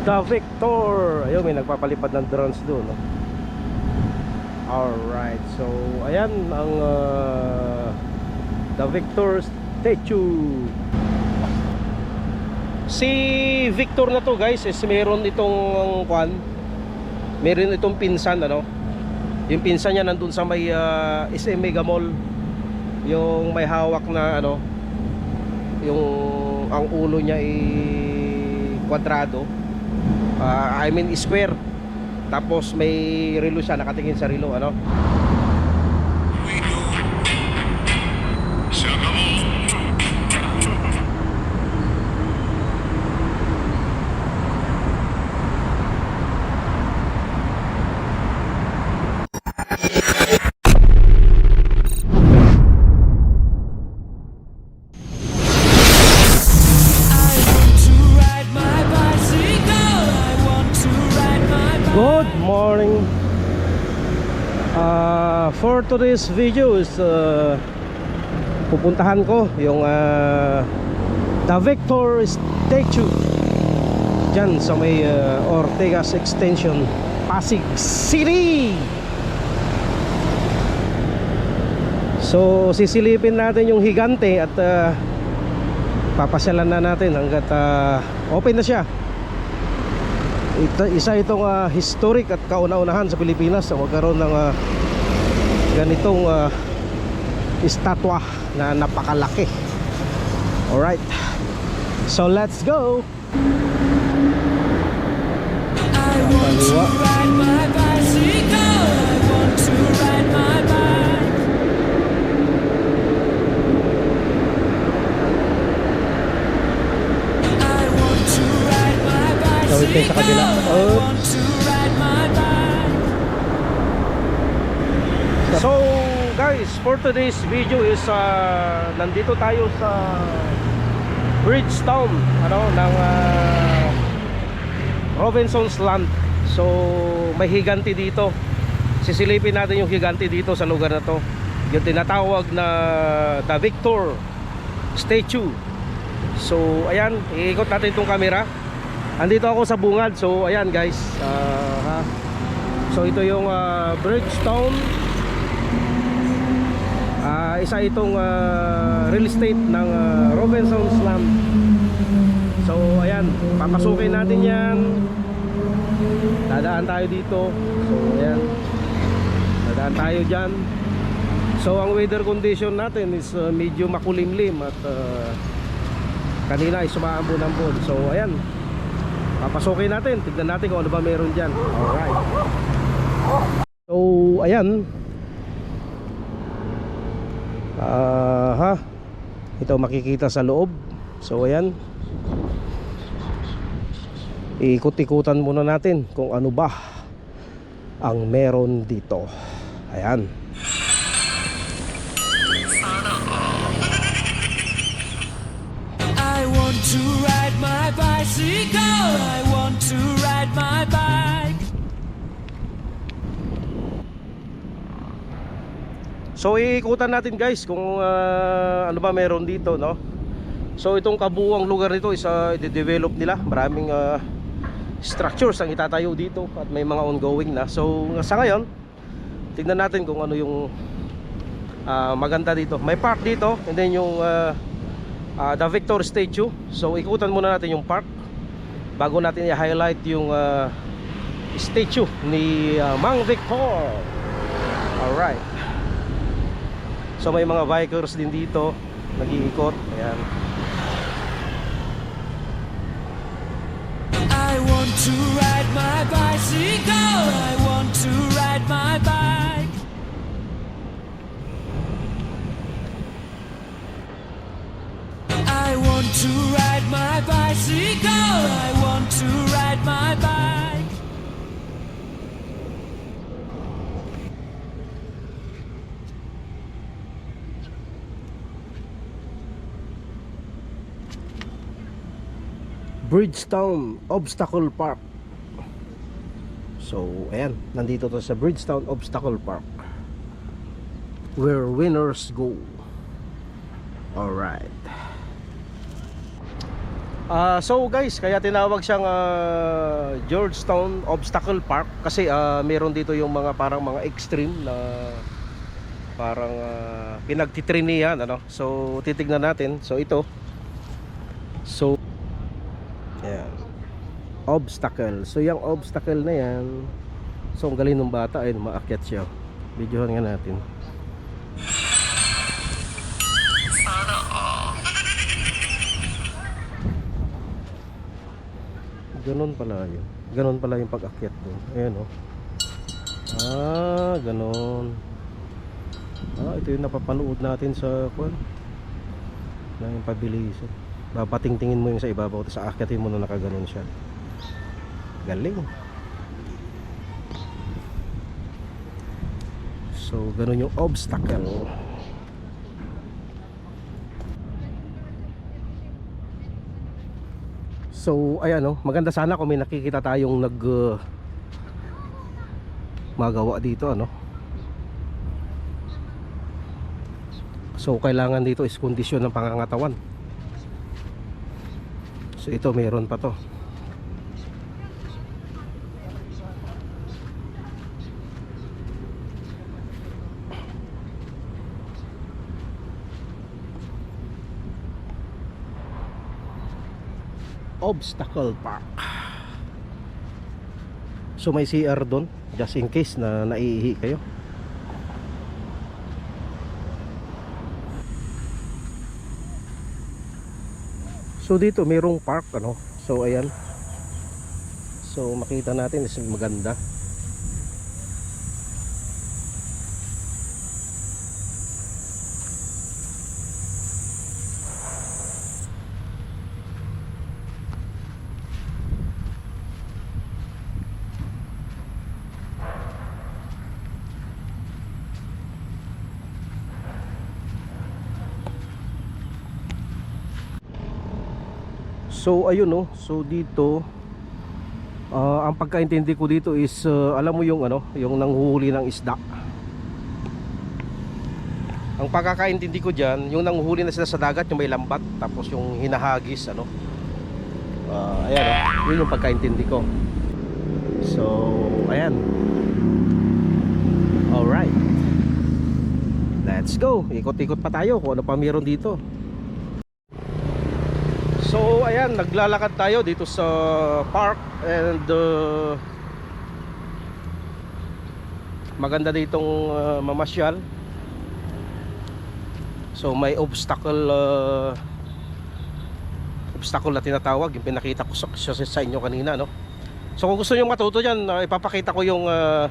The Victor. Ayun, may nagpapalipad ng drones doon. No? Alright, so ayan ang uh, The Victor statue. Si Victor na to guys is meron itong kwan. Meron itong pinsan ano. Yung pinsan niya nandun sa may uh, SM Mega Mall. Yung may hawak na ano yung ang ulo niya ay kwadrado. Ah, I mean square. Tapos may relo siya nakatingin sa relo ano. Today's video is uh, pupuntahan ko yung uh, The Victor Statue dyan sa may uh, Ortegas Extension Pasig City! So sisilipin natin yung higante at uh, papasyalan na natin hanggat uh, open na siya. Ito, isa itong ah, historic at kauna-unahan sa Pilipinas na magkaroon ng ah, ganitong ah, estatwa na napakalaki alright so let's go Kaliwa. Gawin tayo sa kabila Oops. For today's video is uh, nandito tayo sa Bridgetown ano ng uh, Robinson's Land. So may higanti dito. Sisilipin natin yung higanti dito sa lugar na to. Yung tinatawag na The Victor Statue. So ayan, iikot natin itong camera. Andito ako sa bungad. So ayan guys, ah, ha. So ito yung uh, Bridgetown Ah, isa itong ah, real estate ng uh, Robinson's Land. So ayan, papasukin natin 'yan. Dadaan tayo dito. So ayan. Dadaan tayo diyan. So ang weather condition natin is ah, medyo makulimlim at ah, kanina ay sumaambon-ambon. So ayan. Papasukin natin, tignan natin kung ano ba meron diyan. Alright. So ayan, Ah, ha. Ito makikita sa loob. So ayan. Ikot-ikutan muna natin kung ano ba ang meron dito. Ayan. I want to ride my bicycle. I So iikutan natin guys kung ah, ano ba meron dito, no? So itong kabuuang lugar nito is uh, i-develop nila. Maraming ah, structures ang itatayo dito at may mga ongoing na. So sa ngayon, tingnan natin kung ano yung ah, maganda dito. May park dito and then yung ah, ah, The Victor Statue. So ikutan muna natin yung park bago natin i-highlight yung ah, statue ni ah, Mang Victor. Alright. So may mga bikers din dito. Nag-iikot. Ayan. I want to ride my bicycle. I want to Bridgetown Obstacle Park So ayan Nandito to sa Bridgetown Obstacle Park Where winners go Alright Ah, so guys, kaya tinawag siyang ah, Georgetown Obstacle Park kasi ah, meron dito yung mga parang mga extreme na parang uh, pinagtitrinihan ano. So titignan natin. So ito. So Ayan. Obstacle. So yung obstacle na yan, so ang galing ng bata ay maakyat siya. Videohan nga natin. Ganon pala yun. Ganon pala yung pag-akyat doon. Ayan o. Ah, ganon. Ah, ito yung napapanood natin sa kwan. Na yung pabilisan. Babatingtingin mo yung sa ibabaw tapos aakyatin mo na nakaganon siya. Galing. So, ganun yung obstacle. So, ayan oh, maganda sana kung may nakikita tayong nag uh, magawa dito ano. So, kailangan dito is kondisyon ng pangangatawan. So, ito meron pa to. Obstacle Park. So may CR doon just in case na naiihi kayo. So dito mayroong park ano. So ayan. So makita natin is maganda. So ayun no. So dito ah, ang pagkaintindi ko dito is ah, alam mo yung ano, yung nanghuhuli ng isda. Ang pagkakaintindi ko diyan, yung nanghuhuli na sila sa dagat, yung may lambat, tapos yung hinahagis ano. Ah, ayan oh, yun yung pagkaintindi ko. So, ayan. Alright. Let's go. Ikot-ikot pa tayo kung ano pa meron dito. So ayan, naglalakad tayo dito sa park and uh, maganda ditong uh, mamasyal. So may obstacle uh, obstacle na tinatawag, yung pinakita ko sa, sa, sa inyo kanina, no. So kung gusto niyo matuto diyan, uh, ipapakita ko yung uh,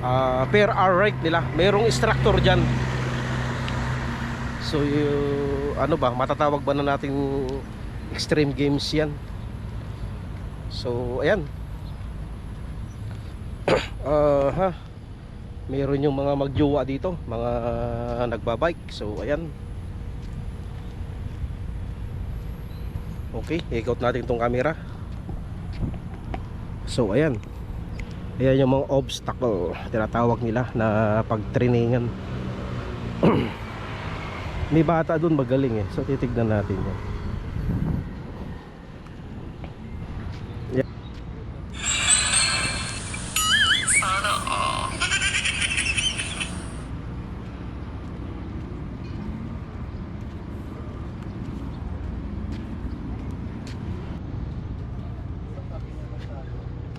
uh, per hour rate nila. Merong instructor diyan. So yung, ano ba, matatawag ba na nating extreme games yan? So ayan. Ah, ha. Meron yung mga magjowa dito, mga nagbabike. So ayan. Okay, ikot natin tong camera. So ayan. Ayan yung mga obstacle tinatawag nila na pagtrainingan. May bata doon magaling eh. So titignan natin yan. Yeah.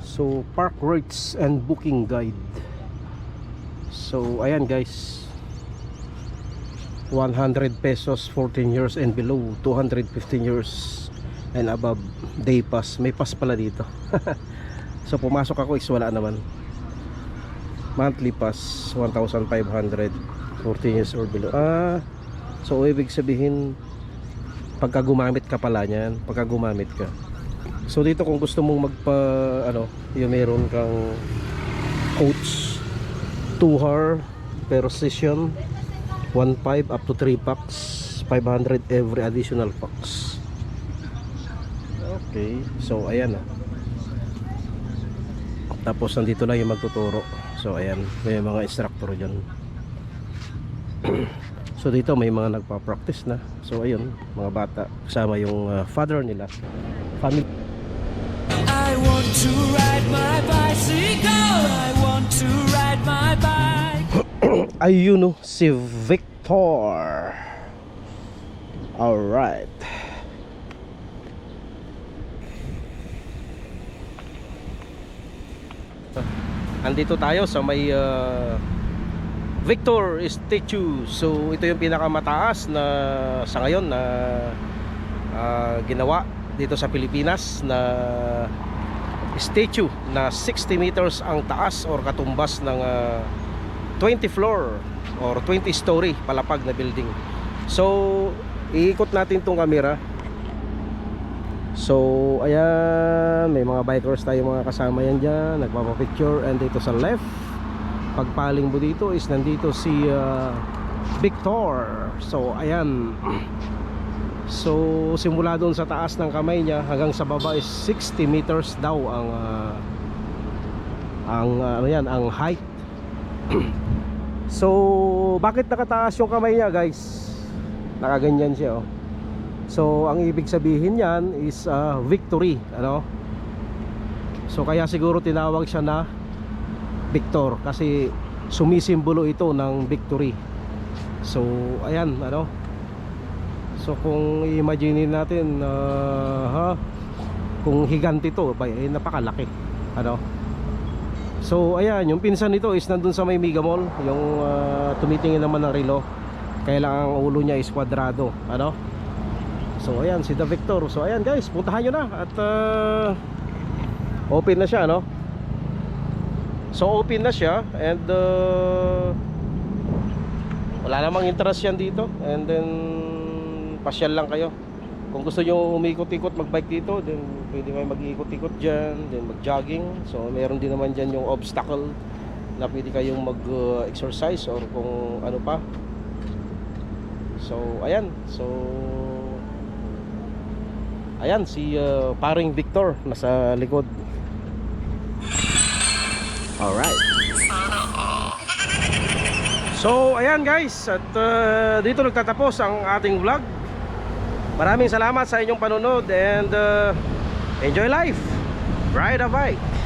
So park rates and booking guide. So ayan guys. 100 pesos 14 years and below 215 years and above. Day pass may pass pala dito. So pumasok ako is wala naman. Monthly pass 1,500 14 years or below. Ah so ibig sabihin pagka gumamit ka pala niyan pagka gumamit ka. So dito kung gusto mong magpa ano yung meron kang coach 2 hour per session 1.5 up to 3 packs 500 every additional packs okay so ayan oh. tapos nandito lang yung magtuturo so ayan may mga instructor dyan so dito may mga nagpa-practice na. So ayun, mga bata kasama yung uh, father nila. Family. I want to ride my bicycle. I want to ride my bike. Ayun oh, si Victor. Alright. Andito tayo sa may uh, Victor Statue. So ito yung pinakamataas na sa ngayon na uh, ginawa dito sa Pilipinas na statue na 60 meters ang taas or katumbas ng uh, 20 floor or 20 story palapag na building. So, iikot natin tong camera. So, ayan, may mga bikers tayo mga kasama yan dyan, nagpapapicture and dito sa left, pagpaling mo dito is nandito si uh, Victor. So, ayan. So, simula doon sa taas ng kamay niya hanggang sa baba is 60 meters daw ang uh, ang uh, ano yan, ang height. So, bakit nakataas yung kamay niya, guys? Nakaganyan siya, oh. So, ang ibig sabihin niyan is uh, victory, ano? So, kaya siguro tinawag siya na Victor kasi sumisimbolo ito ng victory. So, ayan, ano? So, kung i-imagine natin uh, ha, kung higanti to, ba, eh, napakalaki, ano? So ayan, yung pinsan nito is nandun sa may Mega Mall. Yung ah, tumitingin naman ng relo. Kaya lang ang ulo niya is kwadrado. Ano? So ayan, si The Victor. So ayan guys, puntahan nyo na. At ah, open na siya, no? So open na siya. And ah, Wala namang interest yan dito. And then Pasyal lang kayo kung gusto nyo umikot-ikot magbike dito then pwede kayo mag-ikot-ikot dyan then mag-jogging. So meron din naman dyan yung obstacle na pwede kayong mag-exercise or kung ano pa. So ayan. So ayan si uh, paring Victor nasa likod. Alright so ayan guys. At uh, dito nagtatapos ang ating vlog Maraming salamat sa inyong panonood and uh, enjoy life. Ride a bike.